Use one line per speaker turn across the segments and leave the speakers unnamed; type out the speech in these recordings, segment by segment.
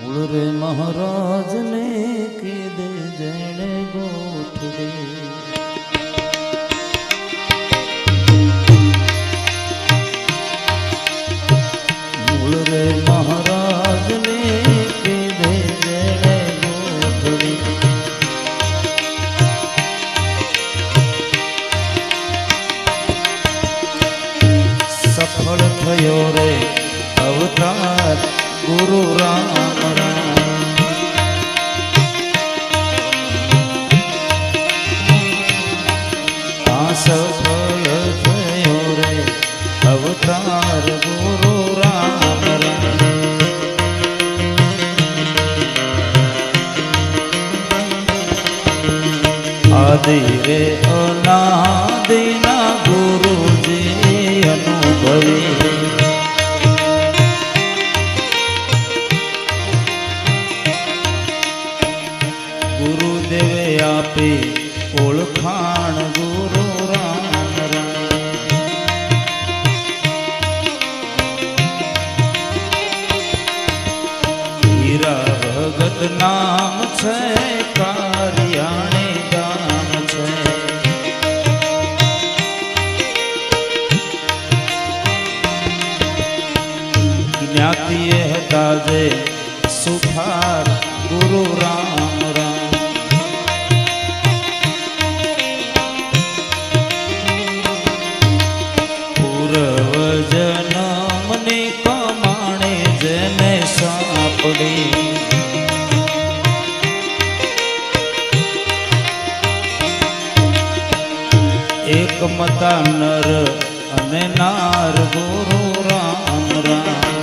મૂળ રે મહારાજને કીધે જેણે ગોઠવી સફળ થયો રે અવતાર ગુરુ રામ રામ આ સફળ થયો આદિ રે અનાદિના આપી ઓળખાણ ગુરુ રામ હીરા ભગત નામ છે, કારિયાણી ગામ છે. જ્ઞાતિએ હતા જે સુથાર ગુરુ રામ. એક મતા નર અને નાર ગુરુ રામ રામ.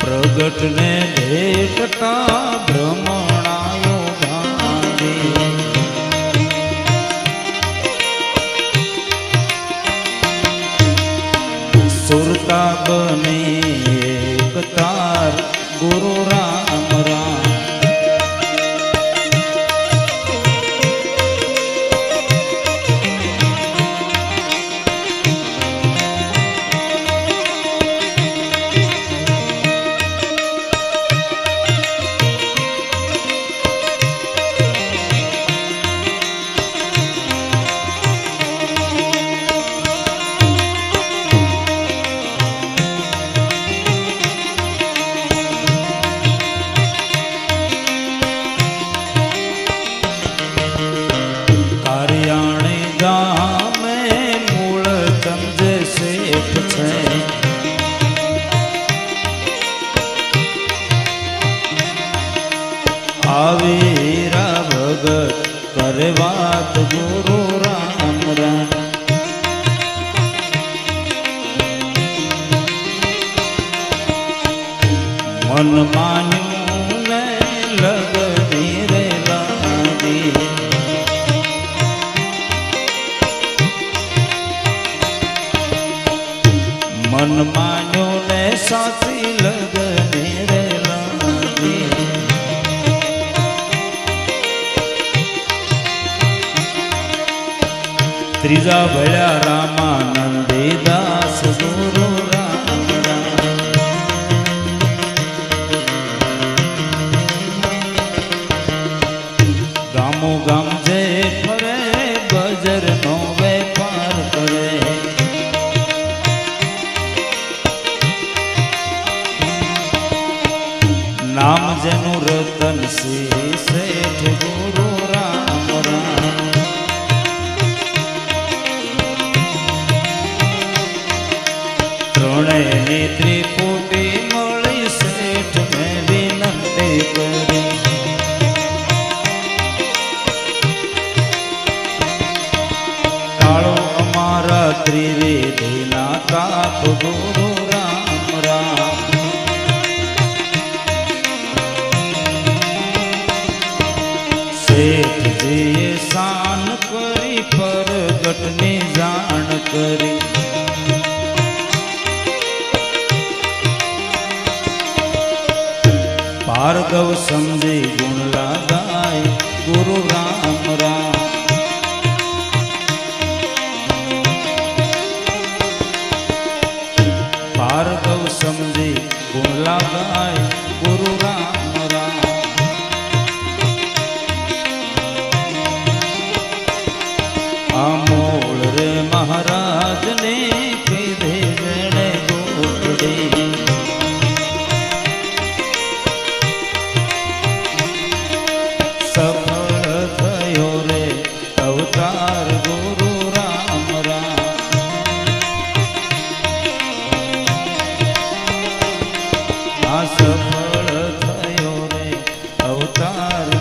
પ્રગટને ભેટતા ભ્રમણાયો ભાંગી સુરતા બની એક તાર ગુરુ રામ મન માન્યું ને લગની રે લાગી મન માન્યો ને સાચી લગને રે લાગી ત્રીજા ભળ્યા રામાનંદી ગામો ગામ જે ફરે બજર નો વેપાર કરે. નામ જેનું રતન સિંહ શેઠ ગુરુ રામ રામ. ત્રણેય ત્રિપુટી ત્રિવેદીના કાપ ગુરુ રામ રામ શેઠજીએ શાન કરી પરગટની જાણ કરી ભાર્ગવ સમજી ગુણ લાગાય ભાર્ગવ સમજે ભોલા ગાય ગુરુ રામ રામ આ રે મહારાજ અવતાર